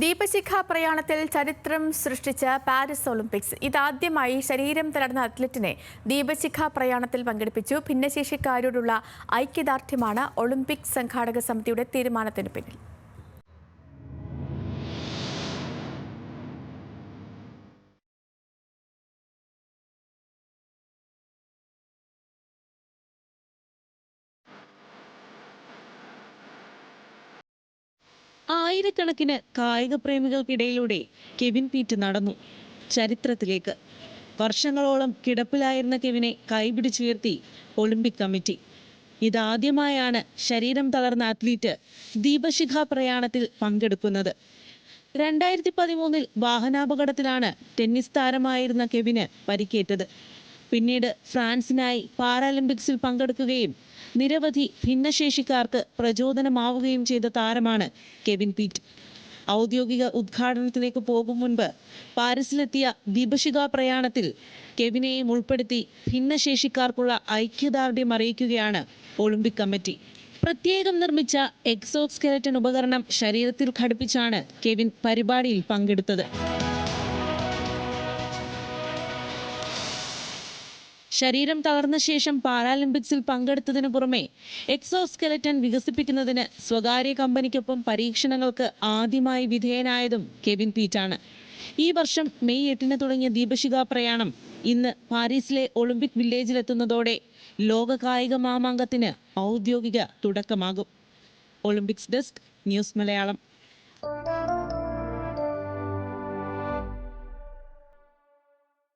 ദീപശിഖ പ്രയാണത്തിൽ ചരിത്രം സൃഷ്ടിച്ച പാരീസ് ഒളിമ്പിക്സ്. ഇതാദ്യമായി ശരീരം തളർന്ന അത്ലറ്റിനെ ദീപശിഖ പ്രയാണത്തിൽ പങ്കെടുപ്പിച്ചു. ഭിന്നശേഷിക്കാരോടുള്ള ഐക്യദാർഢ്യമാണ് ഒളിമ്പിക് സംഘാടക സമിതിയുടെ തീരുമാനത്തിന് പിന്നിൽ. ആയിരക്കണക്കിന് കായിക പ്രേമികൾക്കിടയിലൂടെ കെവിൻ പീറ്റ് നടന്നു ചരിത്രത്തിലേക്ക്. വർഷങ്ങളോളം കിടപ്പിലായിരുന്ന കെവിനെ കൈപിടിച്ചുയർത്തി ഒളിമ്പിക് കമ്മിറ്റി. ഇതാദ്യമായാണ് ശരീരം തളർന്ന അത്ലീറ്റ് ദീപശിഖ പ്രയാണത്തിൽ പങ്കെടുക്കുന്നത്. രണ്ടായിരത്തി പതിമൂന്നിൽ വാഹനാപകടത്തിലാണ് ടെന്നീസ് താരമായിരുന്ന കെവിന് പരിക്കേറ്റത്. പിന്നീട് ഫ്രാൻസിനായി പാരാലിമ്പിക്സിൽ പങ്കെടുക്കുകയും നിരവധി ഭിന്നശേഷിക്കാർക്ക് പ്രചോദനമാവുകയും ചെയ്ത താരമാണ് കെവിൻ പീറ്റ്. ഔദ്യോഗിക ഉദ്ഘാടനത്തിലേക്ക് പോകും മുൻപ് പാരീസിലെത്തിയ വിഭശിക പ്രയാണത്തിൽ കെവിനെയും ഉൾപ്പെടുത്തി ഭിന്നശേഷിക്കാർക്കുള്ള ഐക്യദാർഢ്യം അറിയിക്കുകയാണ് ഒളിമ്പിക് കമ്മിറ്റി. പ്രത്യേകം നിർമ്മിച്ച എക്സോസ്കെലറ്റൻ ഉപകരണം ശരീരത്തിൽ ഘടിപ്പിച്ചാണ് കെവിൻ പരിപാടിയിൽ പങ്കെടുത്തത്. ശരീരം തളർന്ന ശേഷം പാരാലിമ്പിക്സിൽ പങ്കെടുത്തതിനു പുറമെ എക്സോസ്കെലറ്റൻ വികസിപ്പിക്കുന്നതിന് സ്വകാര്യ കമ്പനിക്കൊപ്പം പരീക്ഷണങ്ങൾക്ക് ആദ്യമായി വിധേയനായതും കെവിൻ പീറ്റാണ്. ഈ വർഷം മെയ് എട്ടിന് തുടങ്ങിയ ദീപശിഖ പ്രയാണം ഇന്ന് പാരീസിലെ ഒളിമ്പിക് വില്ലേജിലെത്തുന്നതോടെ ലോക കായിക മാമാങ്കത്തിന് ഔദ്യോഗിക തുടക്കമാകും. Olympics desk news Malayalam.